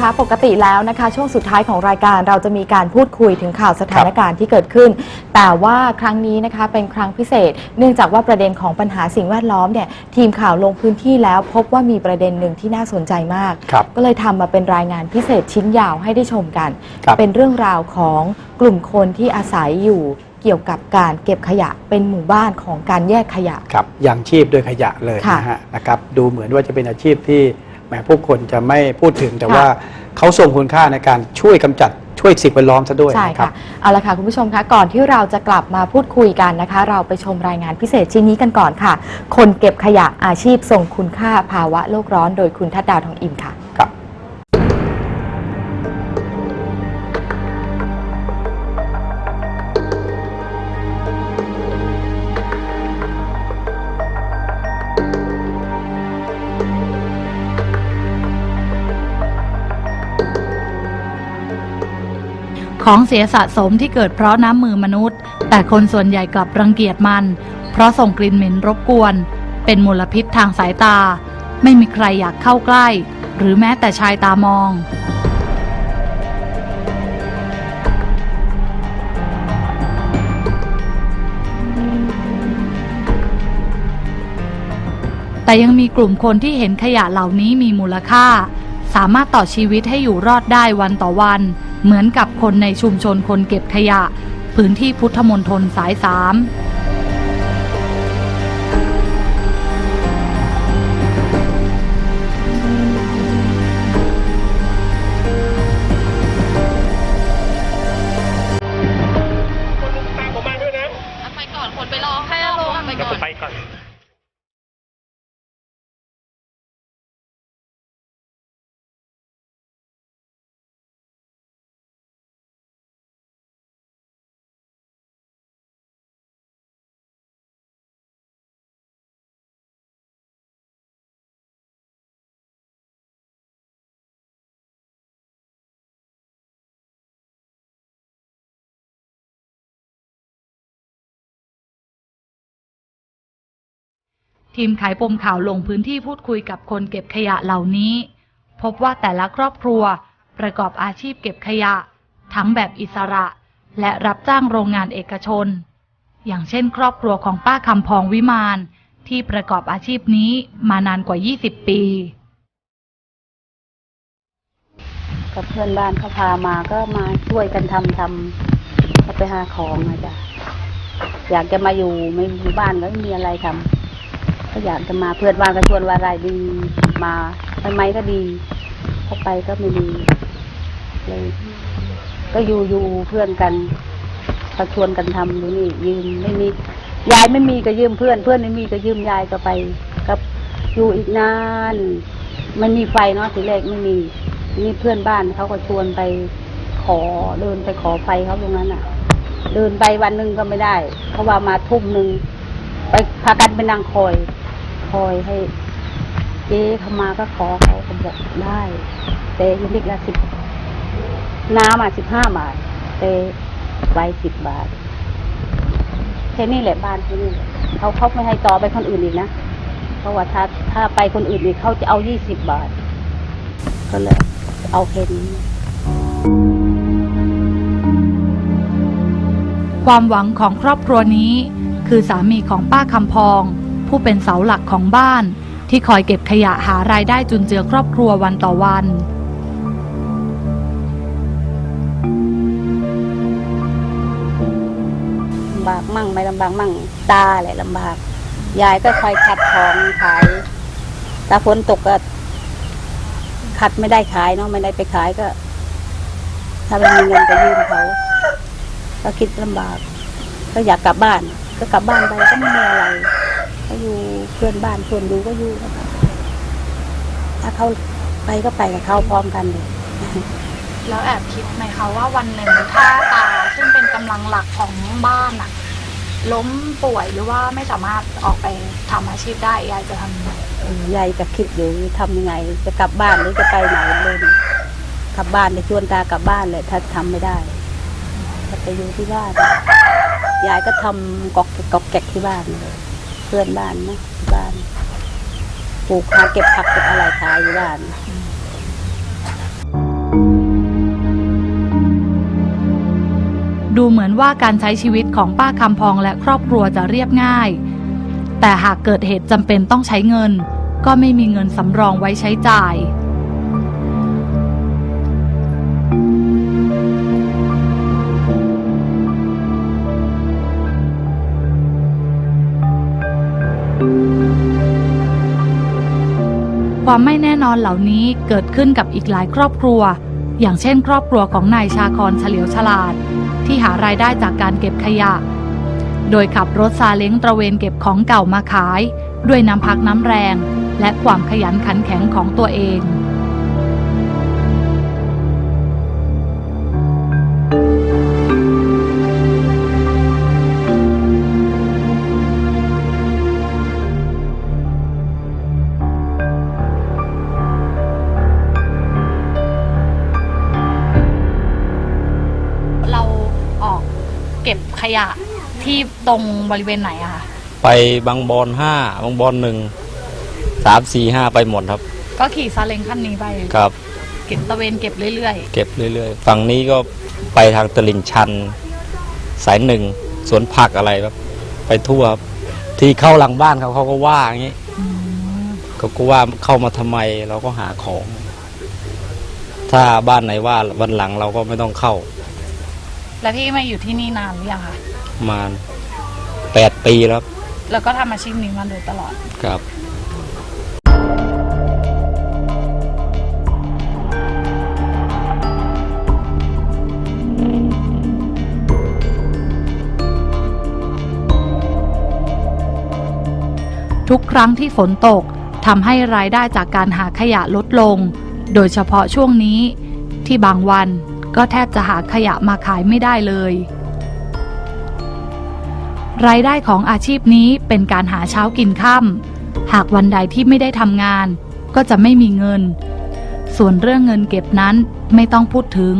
ชมคะ ปกติแล้วนะคะ ช่วงสุดท้ายของรายการเราจะมีการพูดคุยถึงข่าวสถานการณ์ที่เกิดขึ้น แต่ว่าครั้งนี้นะคะเป็นครั้งพิเศษ เนื่องจากว่าประเด็นของปัญหาสิ่งแวดล้อมเนี่ยทีมข่าวลงพื้นที่แล้วพบว่ามีประเด็นหนึ่งที่น่าสนใจมาก ครับ ก็เลยทำมาเป็นรายงานพิเศษชิ้นยาวให้ได้ชมกัน ครับ เป็นเรื่องราวของกลุ่มคนที่อาศัยอยู่เกี่ยวกับการเก็บขยะเป็นหมู่บ้านของการแยกขยะ ครับยังชีพด้วยขยะเลยค่ะ นะฮะนะครับดูเหมือนว่าจะเป็นอาชีพที่ แหมผู้คนจะไม่พูดถึงแต่ค่ะว่าเขาทรงคุณค่าในการช่วยกำจัดช่วยสิ่งแวดล้อมซะด้วยใช่นะครัค่ะ บ เอาละค่ะ คุณผู้ชมคะก่อนที่เราจะกลับมาพูดคุยกันนะคะ เราไปชมรายงานพิเศษชิ้นนี้กันก่อนค่ะ คนเก็บขยะอาชีพทรงคุณค่าภาวะโลกร้อน โดยคุณทัดดาวทองอินค่ะ ของเสียสะสมที่เกิดเพราะน้ำมือมนุษย์ แต่คนส่วนใหญ่กลับรังเกียจมัน เพราะส่งกลิ่นเหม็นรบกวน เป็นมลพิษทางสายตา ไม่มีใครอยากเข้าใกล้ หรือแม้แต่ชายตามอง แต่ยังมีกลุ่มคนที่เห็นขยะเหล่านี้มีมูลค่า สามารถต่อชีวิตให้อยู่รอดได้วันต่อวัน เหมือนกับคนในชุมชนคนเก็บขยะ พื้นที่พุทธมณฑลสายสาม ทีมไขปมข่าวลงพื้นที่พูดคุยกับคนเก็บขยะเหล่านี้ พบว่าแต่ละครอบครัวประกอบอาชีพเก็บขยะ ทั้งแบบอิสระ และรับจ้างโรงงานเอกชน อย่างเช่น ครอบครัวของป้าคำพองวิมานที่ประกอบอาชีพนี้มานานกว่า 20 ปี กับเพื่อนบ้านเขาพามาก็มาช่วยกันทำทำก็ไปหาของมาจ้ะอยากจะมาอยู่ไม่มีบ้านก็ไม่มีอะไรทำ ก็อยากจะมาเพื่อนบ้านก็ชวนว่าอะไรดีมาไปไหมก็ดีเข้าไปก็ไม่ดีเลยก็อยู่อยู่เพื่อนกันเขาชวนกันทำอยู่นี่ยืมไม่มียายไม่มีก็ยืมเพื่อน เพื่อนไม่มีก็ยืมยายก็ไปก็อยู่อีกนานไม่มีไฟเนาะทีแรกไม่มีนี่เพื่อนบ้านเขาก็ชวนไปขอเดินไปขอไฟเขาตรงนั้นอะ เดินไปวันหนึ่งก็ไม่ได้ เพราะว่ามาทุ่มหนึ่งไปพากันไปนั่งคอย คอยให้เจ๊เขามาก็ขอเขาก็บอกได้ แต่ยูนิคละสิบน้ำอะสิบห้าบาทแต่ไฟสิบบาทแค่นี้แหละบ้านแค่นี้แหละเขาเขาไม่ให้ต่อไปคนอื่นอีกนะเพราะว่าถ้าถ้าไปคนอื่นอีกเขาจะเอายี่สิบบาท ก็เลยเอาแค่นี้ความหวังของครอบครัวนี้ คือสามีของป้าคำพอง ผู้เป็นเสาหลักของบ้าน ที่คอยเก็บขยะหารายได้จุนเจือครอบครัววันต่อวันลำบากมั่งไม่ลำบากมั่งตาแหละลำบาก ยายก็คอยขัดของขายถ้าฝนตกก็ขัดไม่ได้ขายเนาะไม่ได้ไปขายก็ ถ้าไม่มีเงินไปยืมเขาก็คิดลำบาก ก็อยากกลับบ้าน ก็กลับบ้านไปก็ไม่มีอะไร ก็อยู่เพื่อนบ้านชวนดูก็อยู่นะคะถ้าเขาไปก็ไปกับเขาพร้อมกันเลยแล้วแอบคิดไหมคะว่าวันหนึ่งถ้าตาซึ่งเป็นกำลังหลักของบ้านอะล้มป่วยหรือว่าไม่สามารถออกไปทำอาชีพได้ยายจะทำยังไงเออยายก็คิดอยู่ทำยังไง จะกลับบ้านหรือจะไปไหนเลยกลับบ้านจะชวนตากลับบ้านเลยถ้าทำไม่ได้ก็ไปอยู่ที่บ้านยายก็ทำกอกแกกกอกแกกที่บ้านเลย เพื่อนบ้านนะบ้านปลูกผักเก็บผักเก็บอะไรขายอยู่บ้านดูเหมือนว่าการใช้ชีวิตของป้าคำพองและครอบครัวจะเรียบง่าย แต่หากเกิดเหตุจำเป็นต้องใช้เงิน ก็ไม่มีเงินสำรองไว้ใช้จ่าย ความไม่แน่นอนเหล่านี้เกิดขึ้นกับอีกหลายครอบครัว อย่างเช่น ครอบครัวของนายชาคอนเฉลียวฉลาด ที่หารายได้จากการเก็บขยะ โดยขับรถซาเล้งตระเวนเก็บของเก่ามาขาย ด้วยน้ำพักน้ำแรง และความขยันขันแข็งของตัวเอง ขยะที่ตรงบริเวณไหนอะคะไปบางบอนห้าบางบอนหนึ่งสามสี่ห้าไปหมดครับ ก็ขี่ซาเล้งคันนี้ไปครับ เก็บตะเวนเก็บเรื่อยเก็บเรื่อยๆ ฝั่งนี้ก็ไปทางตลิ่งชัน สายหนึ่งสวนผักอะไรแบบไปทั่วครับที่เข้าหลังบ้านเขาเขาก็ว่าอย่างนี้เขาก็ว่าเข้ามาทำไมเราก็หาของ ถ้าบ้านไหนว่าวันหลังเราก็ไม่ต้องเข้าๆ แล้วพี่มาอยู่ที่นี่นานหรือยังคะประมาณแปดปีแล้วครับแล้วก็ทำอาชีพนี้มาโดยตลอด ครับ ทุกครั้งที่ฝนตกทำให้รายได้จากการหาขยะลดลง โดยเฉพาะช่วงนี้ที่บางวัน ก็แทบจะหาขยะมาขายไม่ได้เลย รายได้ของอาชีพนี้เป็นการหาเช้ากินค่ำหากวันใดที่ไม่ได้ทำงาน ก็จะไม่มีเงิน ส่วนเรื่องเงินเก็บนั้นไม่ต้องพูดถึง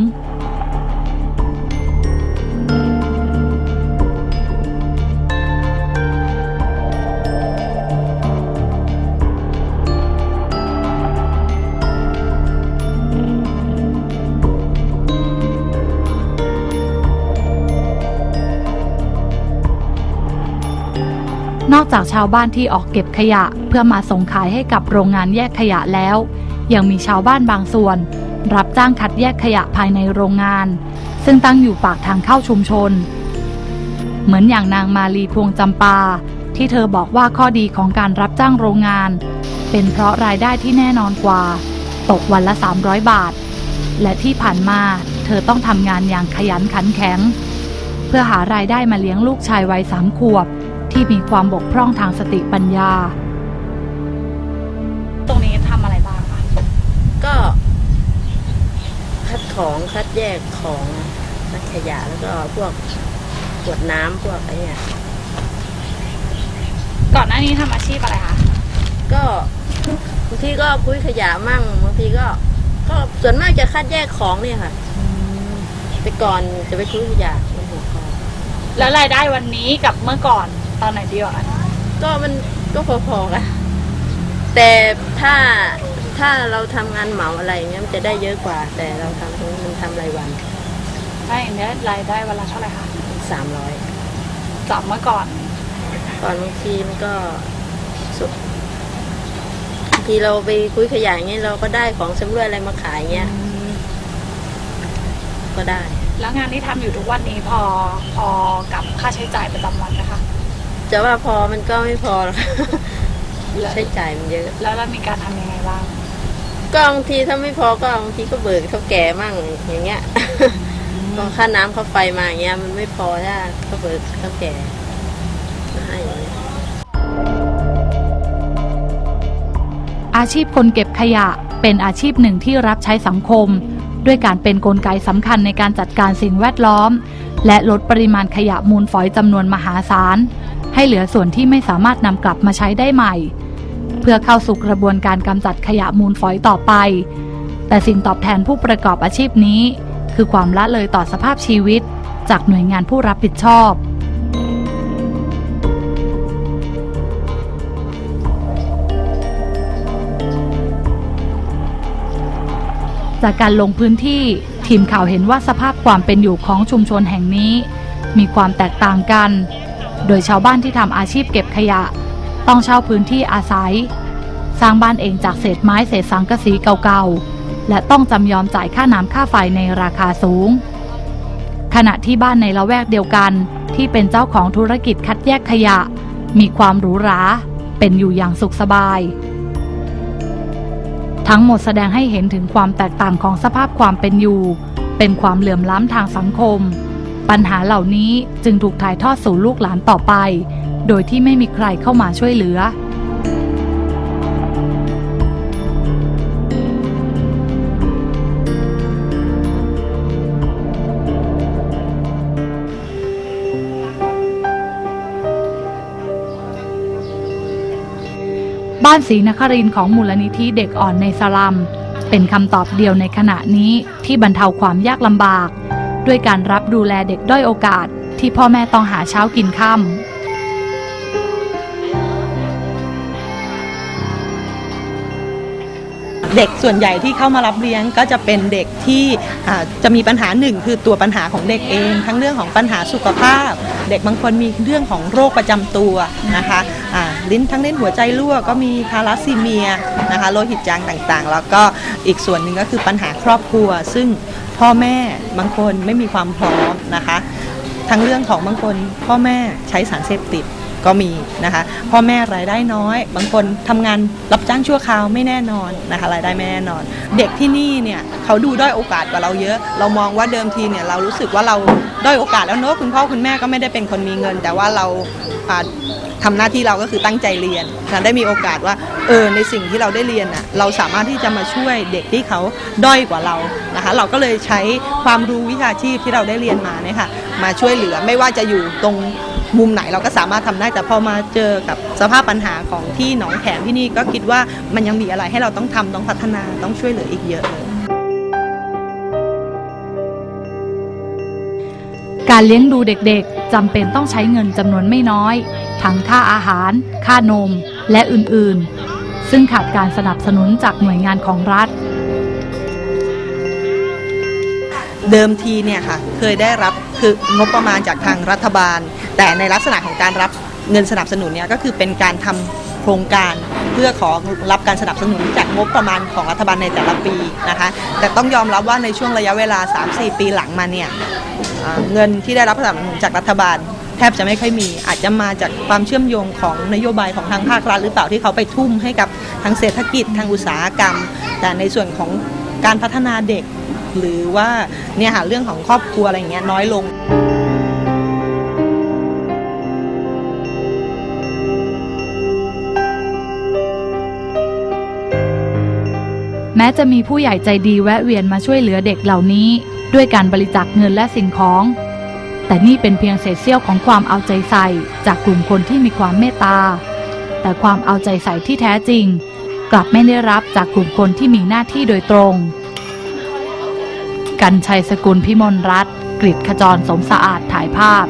นอกจากชาวบ้านที่ออกเก็บขยะเพื่อมาส่งขายให้กับโรงงานแยกขยะแล้ว ยังมีชาวบ้านบางส่วน รับจ้างคัดแยกขยะภายในโรงงาน ซึ่งตั้งอยู่ปากทางเข้าชุมชน เหมือนอย่างนางมาลีพวงจำปา ที่เธอบอกว่าข้อดีของการรับจ้างโรงงาน เป็นเพราะรายได้ที่แน่นอนกว่า ตกวันละ 300 บาท และที่ผ่านมาเธอต้องทำงานอย่างขยันขันแข็ง เพื่อหารายได้มาเลี้ยงลูกชายวัยสามขวบ ที่มีความบกพร่องทางสติปัญญา ตรงนี้ทำอะไรบ้างคะก็ คัดของคัดแยกของคัดขยะแล้วก็พวกขวดน้ำพวกไอ้เนี่ยก่อนหน้านี้ทำอาชีพอะไรคะก็บางทีก็คุยขยะมั่งบางทีก็ ก็ส่วนมากจะคัดแยกของเนี่ยค่ะแต่ก่อนจะไปคุยขยะมันหัวคอแล้วรายได้วันนี้กับเมื่อก่อน ตอนไหนดีกว่ากันก็มันก็พอๆกันแต่ถ้าถ้าเราทำงานเหมาอะไรเงี้ยมันจะได้เยอะกว่า แต่เราทำตรงนี้มันทำรายวันถ้าอย่างนี้รายได้วันละเท่าไหร่คะสามร้อยจากเมื่อก่อน ก่อนบางทีมันก็สุดบางทีเราไปคุยขยะอย่างเงี้ยเราก็ได้ของสำรวยอะไรมาขายเงี้ยก็ได้ แล้วงานที่ทำอยู่ทุกวันนี้พอพอกับค่าใช้จ่ายประจำวันนะคะ จะว่าพอมันก็ไม่พอหรอกใช้จ่ายมันเยอะ แล้วเรามีการทำยังไงบ้างก็บางทีถ้าไม่พอก็บางทีก็เบิกเท่าแก่มั่งอย่างเงี้ยก็ค่าน้ำค่าไฟมาอย่างเงี้ยมันไม่พอถ้าก็เบิกเท่าแก่มาให้อย่างเงี้ยอาชีพคนเก็บขยะเป็นอาชีพหนึ่งที่รับใช้สังคม ด้วยการเป็นนกลไกสำคัญในการจัดการสิ่งแวดล้อม และลดปริมาณขยะมูลฝอยจำนวนมหาศาล ให้เหลือส่วนที่ไม่สามารถนำกลับมาใช้ได้ใหม่ เพื่อเข้าสู่กระบวนการกำจัดขยะมูลฝอยต่อไป แต่สิ่งตอบแทนผู้ประกอบอาชีพนี้ คือความละเลยต่อสภาพชีวิต จากหน่วยงานผู้รับผิดชอบจากการลงพื้นที่ทีมข่าวเห็นว่าสภาพความเป็นอยู่ของชุมชนแห่งนี้ มีความแตกต่างกัน โดยชาวบ้านที่ทำอาชีพเก็บขยะ ต้องเช่าพื้นที่อาศัย สร้างบ้านเองจากเศษไม้เศษสังกะสีเก่าๆ และต้องจำยอมจ่ายค่าน้ำค่าไฟในราคาสูง ขณะที่บ้านในละแวกเดียวกัน ที่เป็นเจ้าของธุรกิจคัดแยกขยะ มีความหรูหรา เป็นอยู่อย่างสุขสบาย ทั้งหมดแสดงให้เห็นถึงความแตกต่างของสภาพความเป็นอยู่ เป็นความเหลื่อมล้ำทางสังคม ปัญหาเหล่านี้จึงถูกถ่ายทอดสู่ลูกหลานต่อไป โดยที่ไม่มีใครเข้ามาช่วยเหลือ บ้านศรีนครินของมูลนิธิเด็กอ่อนในสลัม เป็นคำตอบเดียวในขณะนี้ที่บรรเทาความยากลำบาก ด้วยการรับดูแลเด็กด้อยโอกาส ที่พ่อแม่ต้องหาเช้ากินค่ำเด็กส่วนใหญ่ที่เข้ามารับเลี้ยงก็จะเป็นเด็กที่จะมีปัญหาหนึ่งคือตัวปัญหาของเด็กเอง ทั้งเรื่องของปัญหาสุขภาพ เด็กบางคนมีเรื่องของโรคประจำตัวนะคะอ่าลิ้นทั้งเลิ้นหัวใจรั่วก็มีทาลัสซีเมียนะคะโลหิตจางต่างๆ แล้วก็อีกส่วนหนึ่งก็คือปัญหาครอบครัว ซึ่ง พ่อแม่บางคนไม่มีความพร้อมนะคะ ทั้งเรื่องของบางคนพ่อแม่ใช้สารเสพติดก็มีนะคะพ่อแม่รายได้น้อย บางคนทำงานรับจ้างชั่วคราวไม่แน่นอนนะคะรายได้ไม่แน่นอน เด็กที่นี่เนี่ยเขาดูด้อยโอกาสกว่าเราเยอะ เรามองว่าเดิมทีเนี่ยเรารู้สึกว่าเราด้อยโอกาสแล้วเนอะคุณพ่อคุณแม่ก็ไม่ได้เป็นคนมีเงิน แต่ว่าเรา อ่าทำหน้าที่เราก็คือตั้งใจเรียนนะได้มีโอกาสว่าเออในสิ่งที่เราได้เรียนน่ะเราสามารถที่จะมาช่วยเด็กที่เขาด้อยกว่าเรานะคะเราก็เลยใช้ความรู้วิชาชีพที่เราได้เรียนมาเนี่ยค่ะมาช่วยเหลือไม่ว่าจะอยู่ตรงมุมไหนเราก็สามารถทำได้แต่พอมาเจอกับสภาพปัญหาของที่หนองแขมที่นี่ก็คิดว่ามันยังมีอะไรให้เราต้องทำต้องพัฒนาต้องช่วยเหลืออีกเยอะเลย การเลี้ยงดูเด็กๆจำเป็นต้องใช้เงินจำนวนไม่น้อย ทั้งค่าอาหาร ค่านม และอื่นๆ ซึ่งขาดการสนับสนุนจากหน่วยงานของรัฐ เดิมทีเนี่ยค่ะเคยได้รับคืองบประมาณจากทางรัฐบาล แต่ในลักษณะของการรับเงินสนับสนุนเนี่ยก็คือเป็นการทำ โครงการเพื่อขอรับการสนับสนุนจากงบประมาณของรัฐบาลในแต่ละปีนะคะ แต่ต้องยอมรับว่าในช่วงระยะเวลา 3-4 ปีหลังมาเนี่ยเอ่อเงินที่ได้รับสนับสนุนจากรัฐบาลแทบจะไม่ค่อยมีอาจจะมาจากความเชื่อมโยงของนโยบายของทางภาครัฐหรือเปล่าที่เขาไปทุ่มให้กับทางเศรษฐกิจทางอุตสาหกรรม แต่ในส่วนของการพัฒนาเด็ก หรือว่าเนี่ยค่ะเรื่องของครอบครัวอะไรอย่างเงี้ยน้อยลง แม้จะมีผู้ใหญ่ใจดีแวะเวียนมาช่วยเหลือเด็กเหล่านี้ ด้วยการบริจาคเงินและสิ่งของ แต่นี่เป็นเพียงเศษเสี้ยวของความเอาใจใส่จากกลุ่มคนที่มีความเมตตา แต่ความเอาใจใส่ที่แท้จริง กลับไม่ได้รับจากกลุ่มคนที่มีหน้าที่โดยตรง กันชัยสกุลพิมลรัตน์กริดขจรสมสะอาดถ่ายภาพ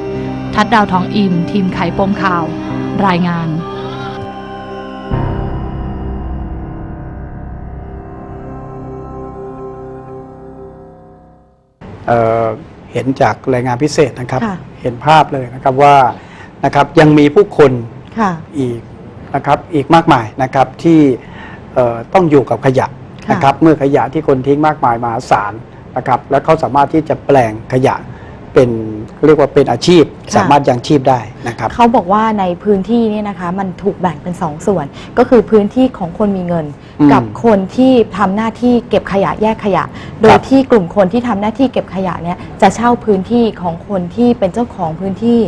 ทัดดาวทองอิมทีมไขปมข่าว รายงาน เอ่อเห็นจากรายงานพิเศษนะครับ ค่ะ เห็นภาพเลยนะครับว่านะครับยังมีผู้คนค่ะ อีกนะครับอีกมากมายนะครับที่เอ่อต้องอยู่กับขยะค่ะ นะครับเมื่อขยะที่คนทิ้งมากมายมหาศาลนะครับแล้วเขาสามารถที่จะแปลงขยะ เป็นเรียกว่าเป็นอาชีพค่ะสามารถยังชีพได้นะครับ เขาบอกว่าในพื้นที่เนี่ยนะคะ มันถูกแบ่งเป็นสองส่วน ก็คือพื้นที่ของคนมีเงิน อืมกับคนที่ทำหน้าที่เก็บขยะแยกขยะ โดยที่กลุ่มคนที่ทำหน้าที่เก็บขยะเนี่ยจะเช่าพื้นที่ของคนที่เป็นเจ้าของพื้นที่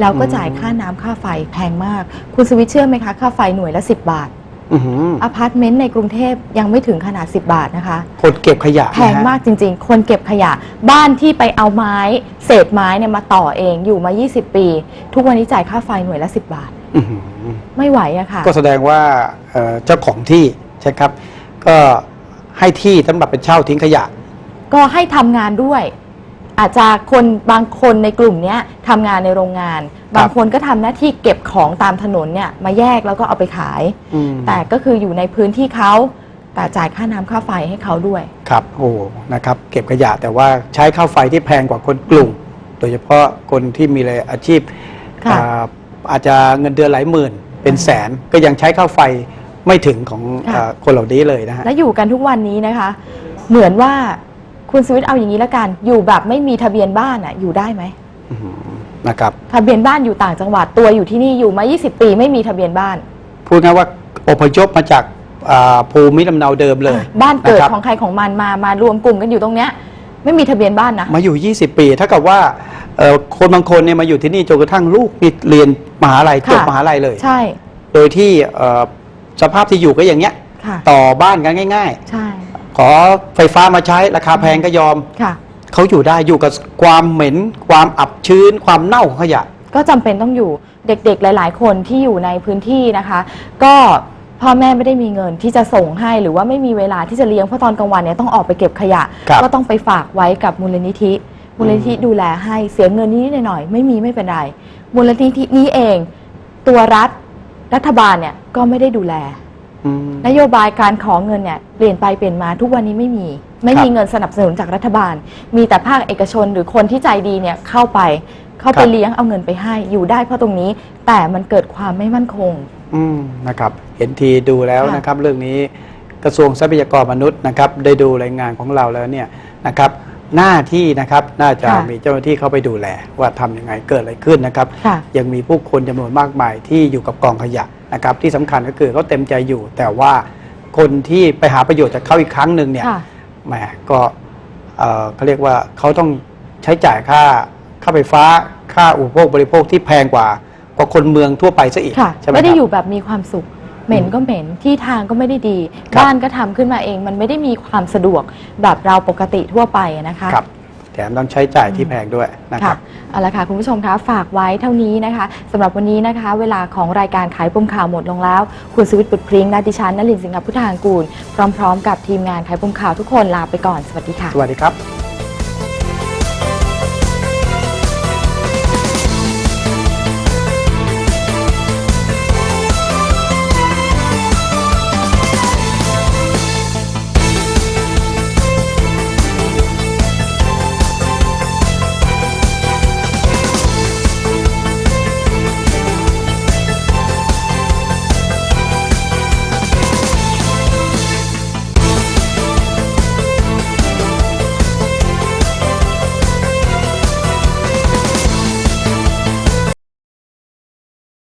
แล้วก็จ่ายค่าน้ำค่าไฟแพงมาก คุณสวิทย์เชื่อไหมคะค่าไฟหน่วยละ 10 บาท อื้อหืออพาร์ตเมนต์ในกรุงเทพยังไม่ถึงขนาด 10 บาทนะคะ คนเก็บขยะแพงนะฮะมากจริงๆ คนเก็บขยะ บ้านที่ไปเอาไม้เศษไม้เนี่ยมาต่อเองอยู่มา 20 ปี ทุกวันนี้จ่ายค่าไฟหน่วยละ 10 บาท อื้อหือไม่ไหวอะค่ะ ก็แสดงว่าเอ่อเจ้าของที่ใช่ครับ ก็ให้ที่สำหรับเป็นเช่าทิ้งขยะ ก็ให้ทำงานด้วย อาจจะคนบางคนในกลุ่มเนี้ยทำงานในโรงงาน บางคนก็ทำหน้าที่เก็บของตามถนนเนี่ยมาแยกแล้วก็เอาไปขาย อืมแต่ก็คืออยู่ในพื้นที่เขาแต่จ่ายค่าน้ำค่าไฟให้เขาด้วย ครับโอ้นะครับ เก็บขยะแต่ว่าใช้ค่าไฟที่แพงกว่าคนกลุ่ม โดยเฉพาะคนที่มีรายอาชีพค่ะ อ่าอาจจะเงินเดือนหลายหมื่น เป็นแสนก็ยังใช้ค่าไฟไม่ถึงของค่ะอ่าคนเหล่านี้เลยนะฮะ และอยู่กันทุกวันนี้นะคะ เหมือนว่า คุณสวิทย์เอาอย่างนี้ละกัน อยู่แบบไม่มีทะเบียนบ้านอะ อยู่ได้ไหมอื้อหือนะครับ ทะเบียนบ้านอยู่ต่างจังหวัดตัวอยู่ที่นี่อยู่มา 20 ปีไม่มีทะเบียนบ้านพูดง่ายว่าอพยพมาจากอ่าภูมิลำเนาเดิมเลยบ้านเกิดะครับของใครของมันมามารวมกลุ่มกันอยู่ตรงเนี้ย ไม่มีทะเบียนบ้านนะ มาอยู่ 20 ปี ถ้ากับว่าเอ่อคนบางคนเนี่ยมาอยู่ที่นี่จนกระทั่งลูกมีเรียนมหาลัยค่ะจบมหาลัยเลย ใช่โดยที่เอ่อสภาพที่อยู่ก็อย่างเงี้ย ค่ะ ต่อบ้านกันง่าย ใช่ๆ ขอไฟฟ้ามาใช้ราคาแพงก็ยอมค่ะ เขาอยู่ได้อยู่กับความเหม็น ความอับชื้น ความเน่าของขยะ ก็จำเป็นต้องอยู่เด็กๆ หลาย ๆ คนที่อยู่ในพื้นที่นะคะ ก็พ่อแม่ไม่ได้มีเงินที่จะส่งให้หรือว่าไม่มีเวลาที่จะเลี้ยงเพราะตอนกลางวันเนี่ยต้องออกไปเก็บขยะ ครับก็ต้องไปฝากไว้กับมูลนิธิ มูลนิธิดูแลให้เสียเงินนิดๆหน่อยๆไม่มีไม่เป็นไรมูลนิธินี้เอง ตัวรัฐรัฐบาลเนี่ยก็ไม่ได้ดูแล อืม นโยบายการขอเงินเนี่ยเปลี่ยนไปเปลี่ยนมาทุกวันนี้ไม่มี ไม่มีครับเงินสนับสนุนจากรัฐบาล มีแต่ภาคเอกชนหรือคนที่ใจดีเนี่ยเข้าไป เข้าไปครับ เลี้ยงเอาเงินไปให้ อยู่ได้เพราะตรงนี้ แต่มันเกิดความไม่มั่นคง อืมนะครับเห็นทีดูแล้วค่ะนะครับเรื่องนี้กระทรวงทรัพยากรมนุษย์นะครับได้ดูรายงานของเราแล้วเนี่ยนะครับหน้าที่นะครับน่าจะค่ะมีเจ้าหน้าที่เข้าไปดูแลว่าทำยังไงเกิดอะไรขึ้นนะครับ ค่ะยังมีผู้คนจำนวนมากมายที่อยู่กับกองขยะ นะครับที่สำคัญก็คือเขาเต็มใจอยู่ แต่ว่าคนที่ไปหาประโยชน์จากเขาอีกครั้งหนึ่งเนี่ยค่ะแหมก็เอ่อเขาเรียกว่าเขาต้องใช้จ่ายค่าค่าไฟฟ้าค่าอุปโภคบริโภคที่แพงกว่ากว่าคนเมืองทั่วไปซะอีกค่ะใช่ไหมไม่ได้ครับอยู่แบบมีความสุขเหม็นก็เหม็นที่ทางก็ไม่ได้ดีครับบ้านก็ทำขึ้นมาเอง มันไม่ได้มีความสะดวกแบบเราปกติทั่วไปนะคะครับแถมต้องใช้จ่ายที่แพงด้วยนะคค่ะรับ เอาละค่ะคุณผู้ชมคะฝากไว้เท่านี้นะคะสำหรับวันนี้นะคะ เวลาของรายการขายปมข่าวหมดลงแล้ว คุณสวิทย์บุตรพริ้งและดิฉันนลินทร์สิงห์พุทธางกูล พร้อม ๆ กับทีมงานขายปมข่าวทุกคนลาไปก่อนสวัสดีค่ะ สวัสดีครับ